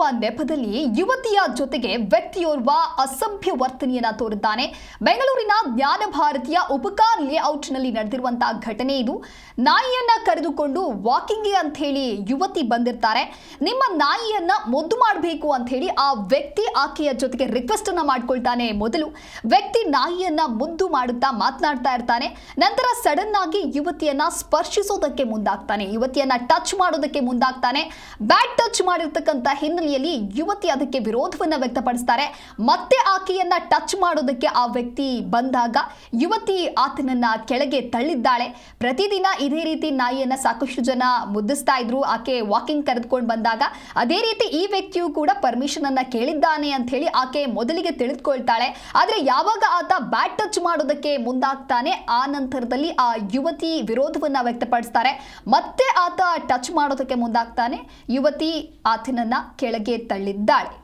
ಮುದ್ದಿಸುವ ನೆಪದಲ್ಲಿ ಯುವತಿಯ ಜೊತೆಗೆ ವ್ಯಕ್ತಿಯೋರ್ವ ಅಸಭ್ಯ ವರ್ತನೆಯನ್ನ ತೋರಿದ್ದಾನೆ. ಬೆಂಗಳೂರಿನ ಜ್ಞಾನ ಭಾರತೀಯ ಉಪಕಾರ್ ಲೇಔಟ್ನಲ್ಲಿ ನಡೆದಿರುವಂತಹ ಘಟನೆ ಇದು. ನಾಯಿಯನ್ನ ಕರೆದುಕೊಂಡು ವಾಕಿಂಗ್ಗೆ ಅಂತ ಹೇಳಿ ಯುವತಿ ಬಂದಿರ್ತಾರೆ. ನಿಮ್ಮ ನಾಯಿಯನ್ನ ಮುದ್ದು ಮಾಡಬೇಕು ಅಂತ ಹೇಳಿ ಆ ವ್ಯಕ್ತಿ ಆಕೆಯ ಜೊತೆಗೆ ರಿಕ್ವೆಸ್ಟ್ ಅನ್ನ ಮಾಡ್ಕೊಳ್ತಾನೆ ಮೊದಲು. ವ್ಯಕ್ತಿ ನಾಯಿಯನ್ನ ಮುದ್ದು ಮಾಡುತ್ತಾ ಮಾತನಾಡ್ತಾ ಇರ್ತಾನೆ. ನಂತರ ಸಡನ್ ಆಗಿ ಯುವತಿಯನ್ನ ಸ್ಪರ್ಶಿಸೋದಕ್ಕೆ ಮುಂದಾಗ್ತಾನೆ. ಯುವತಿಯನ್ನ ಟಚ್ ಮಾಡೋದಕ್ಕೆ ಮುಂದಾಗ್ತಾನೆ. ಬ್ಯಾಡ್ ಟಚ್ ಮಾಡಿರ್ತಕ್ಕಂಥ ಹಿನ್ನೆಲೆಯಲ್ಲಿ ಯುವತಿ ಅದಕ್ಕೆ ವಿರೋಧವನ್ನ ವ್ಯಕ್ತಪಡಿಸ್ತಾರೆ. ಮತ್ತೆ ಆಕೆಯನ್ನ ಟಚ್ ಮಾಡೋದಕ್ಕೆ ಆ ವ್ಯಕ್ತಿ ಬಂದಾಗ ಯುವತಿ ಆತನನ್ನ ಕೆಳಗೆ ತಳ್ಳಿದ್ದಾಳೆ. ಪ್ರತಿದಿನ ಇದೇ ರೀತಿ ನಾಯಿಯನ್ನ ಸಾಕಷ್ಟು ಜನ ಮುದ್ದಿಸ್ತಾ ಇದ್ರು. ಆಕೆ ವಾಕಿಂಗ್ ಕರೆದುಕೊಂಡು ಬಂದಾಗ ಅದೇ ರೀತಿ ಈ ವ್ಯಕ್ತಿಯು ಕೂಡ ಪರ್ಮಿಷನ್ ಅನ್ನ ಕೇಳಿದ್ದಾನೆ ಅಂತ ಹೇಳಿ ಆಕೆ ಮೊದಲಿಗೆ ತಿಳಿದುಕೊಳ್ತಾಳೆ. ಆದ್ರೆ ಯಾವಾಗ ಆತ ಬ್ಯಾಟ್ ಮಾಡೋದಕ್ಕೆ ಮುಂದಾಗ್ತಾನೆ. ಆ ನಂತರದಲ್ಲಿ ಆ ಯುವತಿ ವಿರೋಧವನ್ನ ವ್ಯಕ್ತಪಡಿಸ್ತಾರೆ. ಮತ್ತೆ ಆತ ಟಚ್ ಮಾಡೋದಕ್ಕೆ ಮುಂದಾಗ್ತಾನೆ. ಯುವತಿ ಆತನನ್ನ ಕೆಳಗೆ ತಳ್ಳಿದ್ದಾಳೆ.